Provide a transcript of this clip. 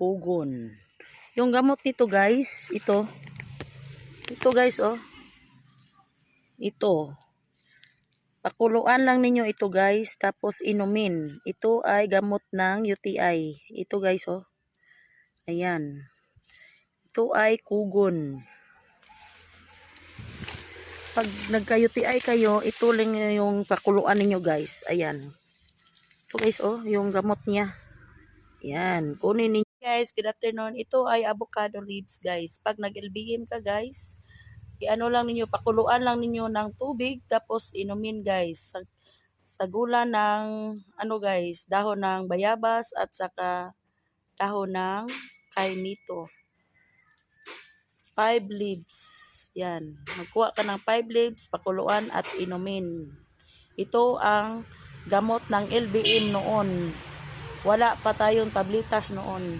kugon. Yung gamot nito guys, ito. Ito guys, oh. Ito. Pakuluan lang ninyo ito guys, tapos inumin. Ito ay gamot ng UTI. Ito guys, oh. Ayan. Ito ay kugon. Pag nagka-UTI kayo, ito lang yung pakuluan ninyo guys. Ayan. Ito guys, oh, yung gamot niya. Yan, kunin ninyo. Guys, good afternoon. Ito ay avocado leaves, guys. Pag nag-LBM ka, guys, i-ano lang ninyo, pakuluan lang ninyo ng tubig, tapos inumin, guys. Sa, sa gula ng, ano guys, dahon ng bayabas at saka dahon ng kaimito. Five leaves. Yan. Magkuha ka ng five leaves, pakuluan at inumin. Ito ang gamot ng LBM noon. Wala pa tayong tablitas noon.